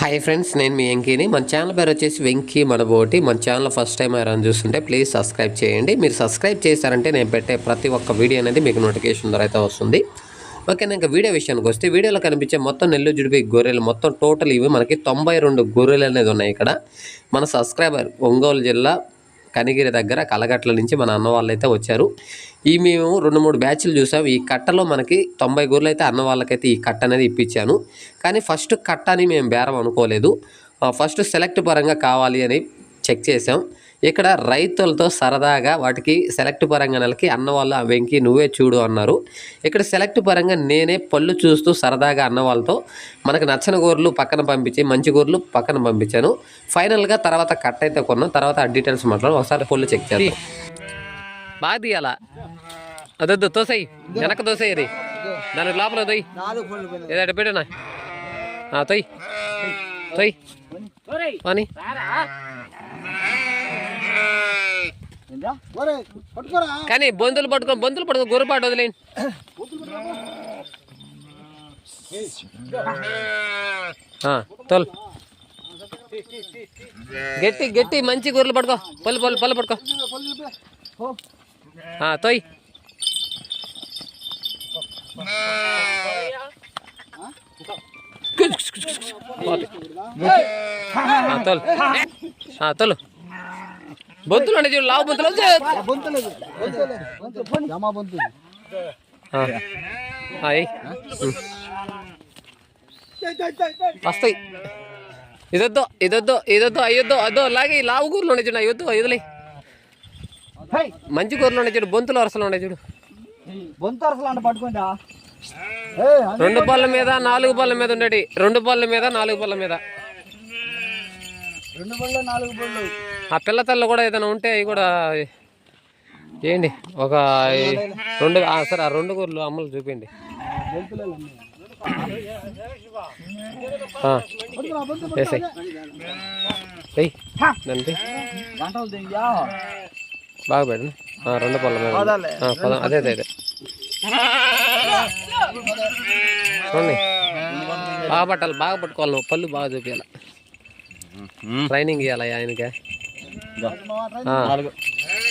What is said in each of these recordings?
Hi friends నేను మీ వెంకీని. మన channel పేరు వచ్చేసి వెంకీ మనబోటి మన ఛానల్ ఫస్ట్ టైం ఎవరైనా చూస్తుంటే ప్లీజ్ సబ్స్క్రైబ్ చేయండి. మీరు సబ్స్క్రైబ్ చేశారంటే నేను పెట్టే ప్రతి ఒక్క వీడియో అనేది మీకు నోటిఫికేషన్ ద్వారా అయితే వస్తుంది. ఓకే ఇంకా వీడియో విషయానికి వస్తే వీడియోలో కనిపించే మొత్తం నెల్లూరు జుడిపి గొర్రెలు మొత్తం టోటల్ ఇవి మనకి తొంభై రెండు గొర్రెలు అనేది ఉన్నాయి ఇక్కడ. మన సబ్స్క్రైబర్ ఒంగోలు జిల్లా కనిగిరి దగ్గర కలగట్ల నుంచి మన అన్న వాళ్ళు అయితే వచ్చారు. ఈ మేము రెండు మూడు బ్యాచ్లు చూసాం. ఈ కట్టలో మనకి తొంభై గొర్రెలు అయితే అన్న వాళ్ళకైతే ఈ కట్ట అనేది ఇప్పించాను. కానీ ఫస్ట్ కట్ట అని మేము బేరం అనుకోలేదు. ఫస్ట్ సెలెక్ట్ పరంగా కావాలి అని చెక్ చేసాం. ఇక్కడ రైతులతో సరదాగా వాటికి సెలెక్ట్ పరంగా నెలకి అన్న వాళ్ళు "ఆ వెంకీ నువ్వే చూడు అన్నారు. ఇక్కడ సెలెక్ట్ పరంగా నేనే పళ్ళు చూస్తూ సరదాగా అన్న వాళ్ళతో మనకు నచ్చని గోర్లు పక్కన పంపించి మంచి గోర్లు పక్కన పంపించాను. ఫైనల్గా తర్వాత కట్ అయితే కొన్నాం. తర్వాత ఆ డీటెయిల్స్ మాట్లాడు ఒకసారి పళ్ళు చెక్ చేద్దాం. బాగా తీయాలా అదొద్దు తోసాయి. వెనక తోసాయి అది. దానికి లోపల తొయ్యి ఏదట పెట్టనా? తొయ్యి తొయ్యి పని. కానీ బొందులు పట్టుకో బొందులు పట్టుకో గుర్రపాటు వదిలేండి ఆ, తోలు. గట్టి గట్టి మంచి గొర్రెలు పట్టుకో. పళ్ళు పళ్ళు పళ్ళు పట్టుకో. తొయ్. తోలు. తోలు. బొంతులు ఉండే చూడు లావు బొంతులు. వస్తాయి. ఇదొద్దు ఇదొద్దు ఇదొద్దు అయ్యొద్దు అదో లాగే ఈ లావు కూరలు ఉండే చూడు అయ్యొద్దు వదిలే మంచి కూరలు ఉండే చూడు బొంతులు వరసలు ఉండే చూడు. బొంతు అరసలు అంట పట్టుకుంటా రెండు పళ్ళ మీద నాలుగు పళ్ళ మీద ఉండేటి. రెండు పళ్ళ మీద నాలుగు పళ్ళ మీద. రెండు బళ్ళు నాలుగు బళ్ళు. ఆ పిల్ల తల్లు కూడా ఏదైనా ఉంటే అవి కూడా చేయండి. ఒక రెండు సరే ఆ రెండు కూరలు అమ్మలు చూపిండి వేసాయి. వెయ్యి బాగా పెట్టండి రెండు పళ్ళ మీద. పద- అదే అదే అదే. చూడండి. బాగా పట్టాలి బాగా పట్టుకోవాలి నువ్వు. పళ్ళు బాగా చూపించాలి. ట్రైనింగ్ ఇవ్వాలి ఆయనకి.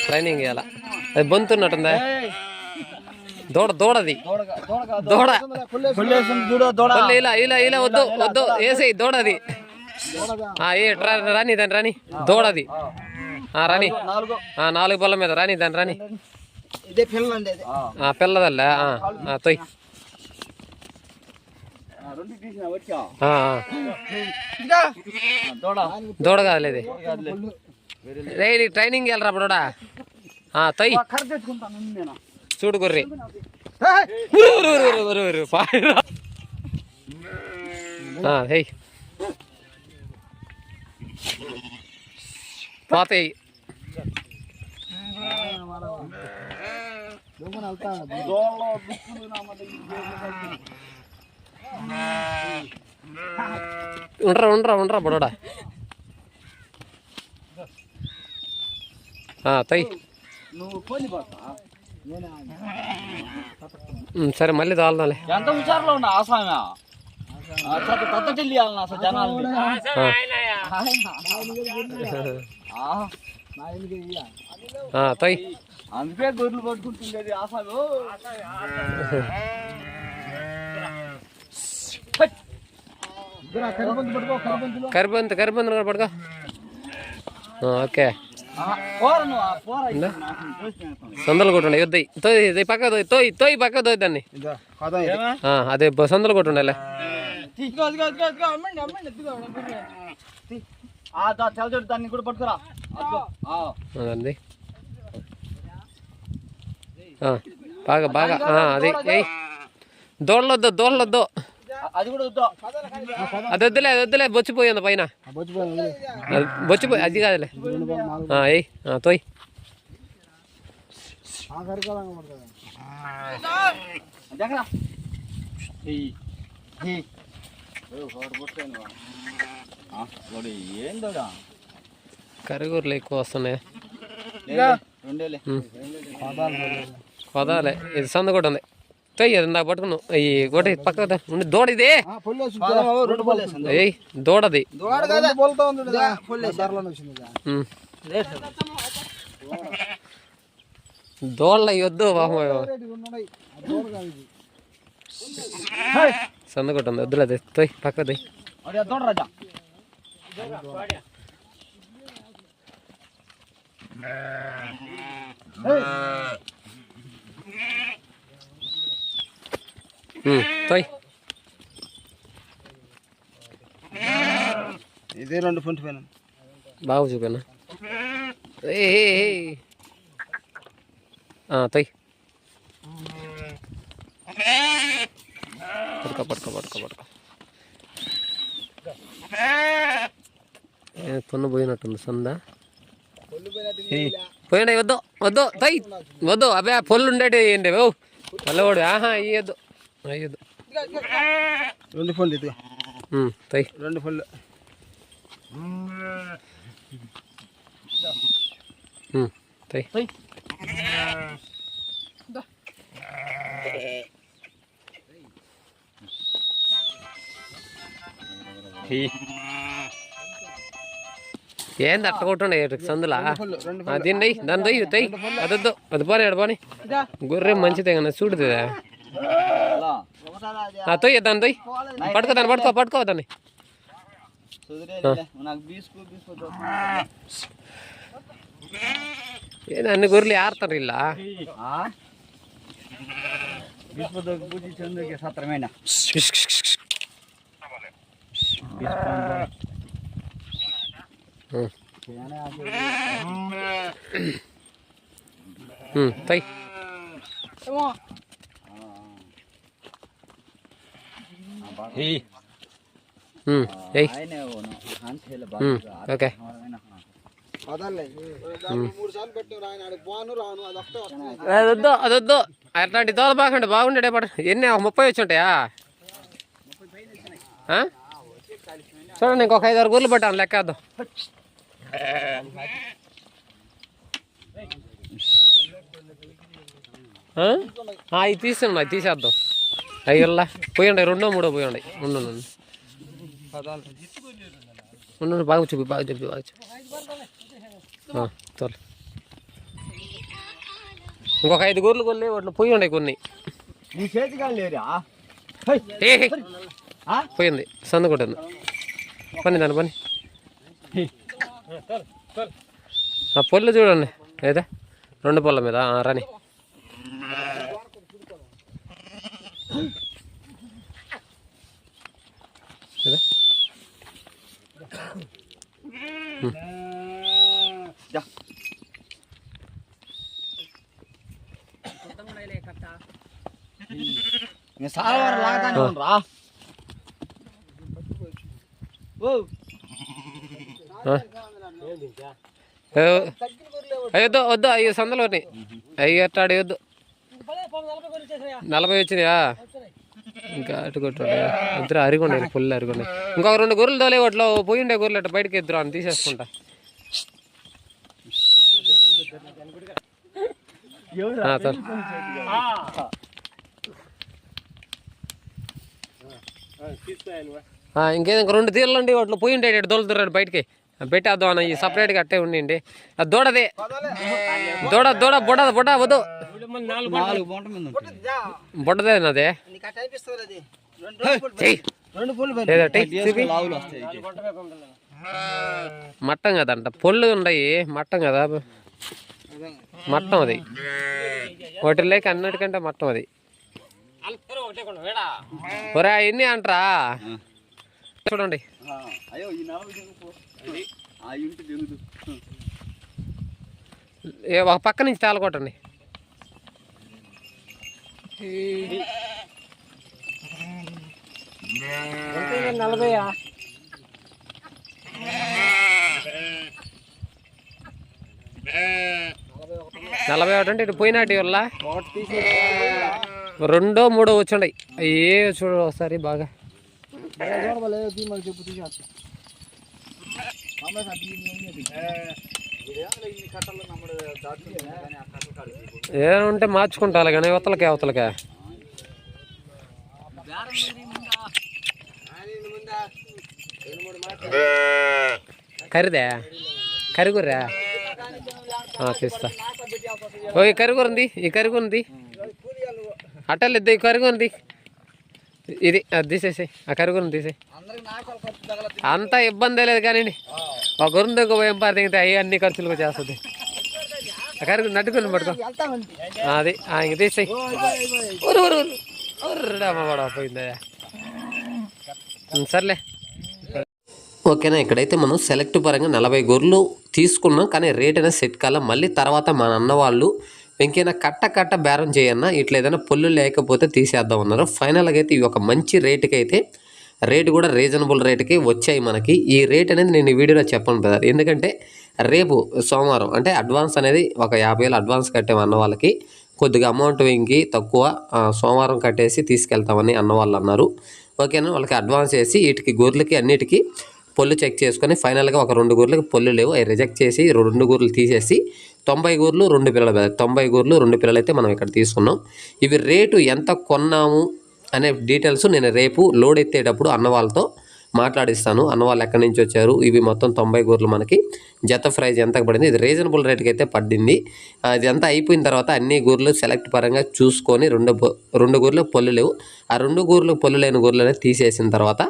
ట్రైనింగ్ ఇవ్వాలా అది బొంతున్నట్టుందా? దూడ దూడది. దూడ. ఇలా ఇలా ఇలా వద్దు వద్దు. వేసేయి దూడది. ఆ, ఏ రాని దాని రాని. దూడది. రాని. నాలుగు ఆ, నాలుగు పళ్ళ మీద రాని దాని రాని. పిల్లదల్లే? తొయ్. దూడ. కాదులేదు రే నీకు ట్రైనింగ్ వెళ్ళరా బుడోడా ఆ, తొయ్ కర్ర తెచ్చుకుంటాను నేను చూడు గుర్రి ఉరు, ఉరు, ఉరు, ఉరు, ఉరు, ఉరు, పాయరా. ఆ, హేయ్ పోతాయి దూడలో దుక్కులు నా మాట ఉండరా ఉండరా ఉండరా బుడోడా ఆ, సరే మళ్ళీ దాల్దాలే. ఎంత హుషారులో ఉన్నా ఆసామి ఢిల్లీ వెళ్ళిన అసలు జనాలు తొయ్ అందుకే గొర్రెలు పట్టుకుంటుండేది ఆసాలు కరిబంతు కరిబంతు కూడా పడుకో ఆ, ఓకే. ఆ సందులు కొట్టుండే యుద్ధ తోయ్ ఇది పక్క తోయ్ తోయ్ తోయ్ పక్క తోయ్ దాన్ని. ఆ, అదే సందులు కొట్టుండేలే తీసుకో అదిగో అదిగో అదిగో అమ్మండి అమ్మండి ఎత్తుకో తీ. ఆ దా తెల్లజోడు దాన్ని కూడా పట్టుకురా. అదిగో ఆ. అంది బాగా బాగా ఆ, అది దోళ్ళొద్దు దోళ్ళొద్దు. అది కూడా వద్దు. అది వద్దులే అది వద్దులే బొచ్చిపోయింది పైన. బొచ్చిపోయి అది కాదులే. ఆ, ఏయ్ ఆ, తోయ్. దగ్గర ఏయ్. ఏయ్. ఏ, ఏందోడా కరిగూరలు ఎక్కువ వస్తున్నాయి కొదాలే ఇది సందు కూడా ఉంది. తొయ్యి అది నాకు పట్టుకున్నావు ఈ ఒకటి పక్క ఉండి దూడ ఇది పొల్లు వేసి రెండు బోల్ వేసింది ఏయ్ దూడది రెండు బోల్తో ఉంది దారిలోనే వచ్చింది ఇక. ఉమ్. దోళ్ళ వద్దు పాపం రేటుగా ఉన్నాయి. ఆ దూడ కాదు ఇది. సందకొట్టుంది వద్దులే అది తొయ్. ఇదే రెండు ఫుంట్ పైన. బాగా చూపాను? తొయ్. పడుకో పడుకో పడుకో పడుకో పొన్ను పోయినట్టుంది సందా. పోయిండే వద్దు వద్దు తై వద్దు అబ్బే పొల్లు ఉండేటి ఏంటి ఓ పల్లవాడు ఆహా ఇయ్యద్దు. అయ్యద్దు రెండు ఫుల్ ఇది తై రెండు ఫుల్ తై ఏంది అట్ట కొట్టుండే సందులా రెండు దీన్ని దాని దొయ్యి తై అదొద్దు అది పోనీ ఆడ పోనీ గొర్రె మంచిదే కదా చూడుతుంది అలా ఆ తొయ్యి దాని దొయ్యి పట్టుకో దాన్ని పట్టుకో పట్టుకో దాన్ని సుదిరే నాకు బీస్కు బీస్కు ఏంది అన్ని గొర్రెలు ఆడతారు ఇలా బీస్కు బుద్ధి చందుకి సత్రమైన తై ఏయ్ ఆయనే అంతే ఓకే పదాలే మూడు సార్లు పెట్టిన ఆయన ఆడికి పోను రాను అది ఒకటే అదొద్దు అదొద్దు అట్లాంటి దోల బాగుండే బాగుండే పడ ఎన్ని ఒక ముప్పై వచ్చి ఉంటాయా ఆ? చూడండి ఇంకొక ఐదు ఆరు గూర్లు పట్టాను లెక్కేద్దాం అవి తీసేద్దాం అయ్యల్లా పోయండి రెండో మూడో పోయండి. ఉండు ఉండు. పదాలు ఉండు ఉండు, బాగా చూపి బాగా చూపి బాగా చూపి. ఆ, చాలు ఇంకొక ఐదు గూర్లు కొన్ని వాటిలో పోయి ఉండే కొన్ని. పోయింది సందు కొట్టింది. పని దాని పని. ఆ పొల్లు చూడండి. ఏదా? రెండు పొల్ల మీద. రాని. ఏదా? जा నేను ఓ. వద్దు అయ్యో సందులోని. అయ్యి ఎట్టాడు వద్దు నలభై వచ్చినాయా? ఇంకా అటు కొట్టాడు ఇద్దరు అరిగొండే ఫుల్ అరిగొండే ఇంకొక రెండు గొర్రెలు తోలే వాటిలో పోయి ఉండే గొర్రెలు అట్లా బయటకి ఇద్దరు అని తీసేసుకుంటా. ఇంకేదో ఇంక రెండు తీర్లు ఉండి వాటిలో పోయి ఉండే దొలుతురాడు బయటికి. పెట్టేద్దాం అన్న ఈ సపరేట్గా అట్టే ఉండండి అది దూడదే. దూడ దూడ బుడ బుడ వద్దు. బుడ్డదే నాదే. మట్టం కదంట. పొల్లు ఉన్నాయి మట్టం కదా. మట్టం అది. వాటిల్లోకి అన్నిటికంటే మట్టం అది. ఒరే ఎన్ని అంటరా? చూడండి. ఒక పక్క నుంచి తాళకొట్టండి నలభై ఒకటి అంటే ఇటు పోయినాటి వల్ల రెండో మూడో వచ్చుండయి ఏ చూడు ఒకసారి బాగా చూడబలే తీమని చెప్పు తీసేస్తా ఏమంటే మార్చుకుంటారు కానీ అవతలకే అవతలకే. కరిదే? కరుగుర్రా? తీస్తా. ఓ ఈ కరుగు ఉంది ఈ కరుగు ఉంది అట్టలేదు ఈ కరుగు ఉంది ఇది అది తీసేసి ఆ కరుగును తీసేయి. అంత ఇబ్బంది లేదు కానీ ఒక గురుందకు ఒక భయం పారితే అవి అన్ని ఖర్చులుగా చేస్తుంది. నట్టుకుని పట్టుకో. ఆ, అది ఆ, ఇంక తీసేయి. ఊరు ఊరు ఊరు పోయిందా? సర్లే. ఓకేనా ఇక్కడైతే మనం సెలెక్ట్ పరంగా నలభై గొర్రెలు తీసుకున్నాం కానీ రేట్ అనేది సెట్ కాల. మళ్ళీ తర్వాత మన అన్న వాళ్ళు ఇంకేనా కట్ట కట్ట బేరం చేయన్నా ఇట్లా ఏదైనా పొల్లు లేకపోతే తీసేద్దాం అన్నారు. ఫైనల్గా అయితే ఇవి ఒక మంచి రేటుకి అయితే రేటు కూడా రీజనబుల్ రేటుకి వచ్చాయి మనకి. ఈ రేట్ అనేది నేను ఈ వీడియోలో చెప్పను బ్రదర్ ఎందుకంటే రేపు సోమవారం అంటే అడ్వాన్స్ అనేది ఒక యాభై వేలు అడ్వాన్స్ కట్టేమన్న అన్న వాళ్ళకి. కొద్దిగా అమౌంట్ ఇంకి తక్కువ సోమవారం కట్టేసి తీసుకెళ్తామని అన్న వాళ్ళు అన్నారు. ఓకేనా వాళ్ళకి అడ్వాన్స్ వేసి వీటికి గొర్రెలకి అన్నిటికీ పొల్లు చెక్ చేసుకొని ఫైనల్గా ఒక రెండు గూర్లకి పొల్లు లేవు. అవి రిజెక్ట్ చేసి రెండు గూర్లు తీసేసి తొంభై గూర్లు రెండు పిల్లలు తొంభై గూర్లు రెండు పిల్లలు అయితే మనం ఇక్కడ తీసుకున్నాం. ఇవి రేటు ఎంత కొన్నాము అనే డీటెయిల్స్ నేను రేపు లోడ్ ఎత్తేటప్పుడు అన్న వాళ్ళతో మాట్లాడిస్తాను. అన్న వాళ్ళు ఎక్కడి నుంచి వచ్చారు? ఇవి మొత్తం తొంభై గూర్లు మనకి. జత ప్రైజ్ ఎంత పడింది? ఇది రీజనబుల్ రేట్కి అయితే పడింది. ఇదంతా అయిపోయిన తర్వాత అన్ని గూర్లు సెలెక్ట్ పరంగా చూసుకొని రెండు రెండు గూర్లు పొల్లు లేవు. ఆ రెండు గూర్లు పొల్లు లేని గూర్లు అనేది తీసేసిన తర్వాత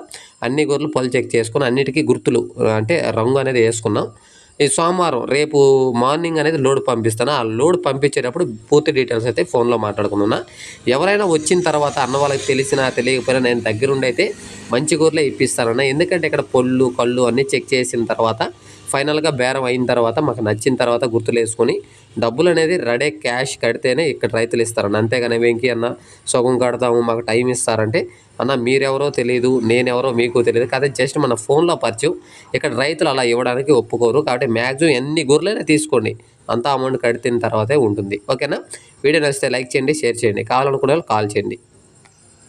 అన్ని గూర్లు పొల్లు చెక్ చేసుకొని అన్నిటికీ గుర్తులు అంటే రంగు అనేది వేసుకున్నాం. ఈ సోమవారం రేపు మార్నింగ్ అనేది లోడ్ పంపిస్తాను. ఆ లోడ్ పంపించేటప్పుడు పూర్తి డీటెయిల్స్ అయితే ఫోన్లో మాట్లాడుకున్నా ఎవరైనా వచ్చిన తర్వాత అన్న వాళ్ళకి తెలిసినా తెలియకపోయినా నేను దగ్గరుండి అయితే మంచి కూరలే ఇప్పిస్తానన్న. ఎందుకంటే ఇక్కడ పొల్లు కళ్ళు అన్నీ చెక్ చేసిన తర్వాత ఫైనల్గా బేరం అయిన తర్వాత మాకు నచ్చిన తర్వాత గుర్తులు వేసుకొని డబ్బులు అనేది రెడీ క్యాష్ కడితేనే ఇక్కడ రైతులు ఇస్తారన్న. అంతేగాని వెంకీ అన్న సగం కడతాము మాకు టైం ఇస్తారంటే అన్న మీరెవరో తెలియదు నేనెవరో మీకు తెలియదు కాదు జస్ట్ మన ఫోన్లో పరిచయం ఇక్కడ రైతులు అలా ఇవ్వడానికి ఒప్పుకోరు. కాబట్టి మ్యాక్సిమం ఎన్ని గొర్రెలైనా తీసుకోండి. అంతా అమౌంట్ కడితిన తర్వాతే ఉంటుంది. ఓకేనా? వీడియో నచ్చితే లైక్ చేయండి షేర్ చేయండి. కావాలనుకునే వాళ్ళు కాల్ చేయండి.